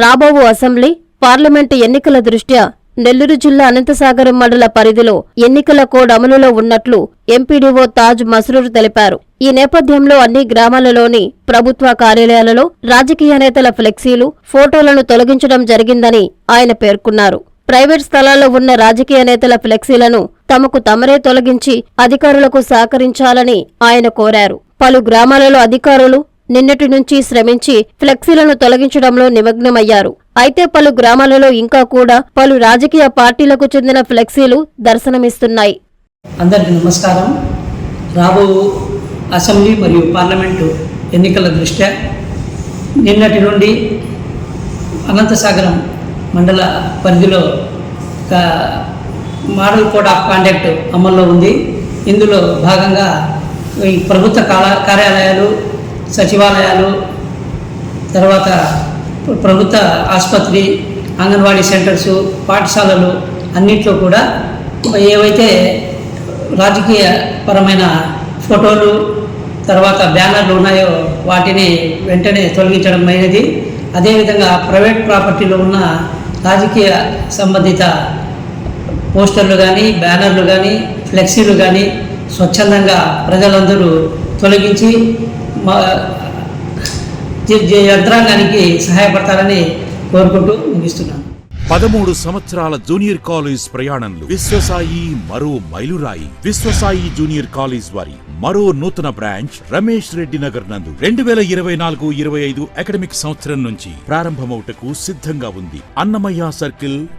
రాబోవు assembly parliament ఎన్నికల దృష్ట్యా నెల్లూరు జిల్లా అనంతసాగరం మండల పరిధిలో ఎన్నికల కోడ్ అమలులో ఉన్నట్లు ఎంపీడీఓ తాజ్ మస్రూర్ తెలిపారు. ఈ నేపథ్యంలో అన్ని గ్రామాలలోని ప్రభుత్వ కార్యాలయాలలో రాజకీయ నేతల ఫ్లెక్సీలు ఫోటోలను తొలగించడం జరిగిందని ఆయన పేర్కొన్నారు. ప్రైవేట్ స్థలాల్లో ఉన్న రాజకీయ నేతల ఫ్లెక్సీలను తమకు తమరే తొలగించి అధికారులకు సహకరించాలని ఆయన కోరారు. పలు గ్రామాలలో అధికారులు నిన్నటి నుంచి శ్రమించి ఫ్లెక్సీలను తొలగించడంలో నిమగ్నమయ్యారు. అయితే పలు గ్రామాలలో ఇంకా కూడా పలు రాజకీయ పార్టీలకు చెందిన ఫ్లెక్సీలు దర్శనమిస్తున్నాయి. అందరికీ నమస్కారం. రాబో అసెంబ్లీ మరియు పార్లమెంటు ఎన్నికల దృష్ట్యా నిన్నటి నుండి అనంతసాగరం మండల పరిధిలో ఒక మోడల్ కోడ్ ఆఫ్ కాండక్ట్ అమల్లో ఉంది. ఇందులో భాగంగా ఈ ప్రభుత్వ కార్యాలయాలు సచివాలయాలు తర్వాత ప్రభుత్వ ఆసుపత్రి అంగన్వాడీ సెంటర్స్ పాఠశాలలు అన్నిట్లో కూడా ఏవైతే రాజకీయ పరమైన ఫోటోలు తర్వాత బ్యానర్లు ఉన్నాయో వాటిని వెంటనే తొలగించడం అయినది. అదేవిధంగా ప్రైవేట్ ప్రాపర్టీలో ఉన్న రాజకీయ సంబంధిత పోస్టర్లు కానీ బ్యానర్లు కానీ ఫ్లెక్సీలు కానీ స్వచ్ఛందంగా ప్రజలందరూ తొలగించి యంత్రాంగానికి సహాయపడతారని కోరుకుంటూ ముగిస్తున్నాను. పదమూడు సంవత్సరాల జూనియర్ కాలేజ్ ప్రయాణంలో విశ్వసాయి మరో మైలురాయి. విశ్వసాయి జూనియర్ కాలేజ్ వారి మరో నూతన బ్రాంచ్ రమేష్ రెడ్డి నగర్ నందు రెండు వేల ఇరవై నాలుగు ఇరవై ఐదు అకాడమిక్ సంవత్సరం నుంచి ప్రారంభమవుటకు సిద్ధంగా ఉంది. అన్నమయ్య సర్కిల్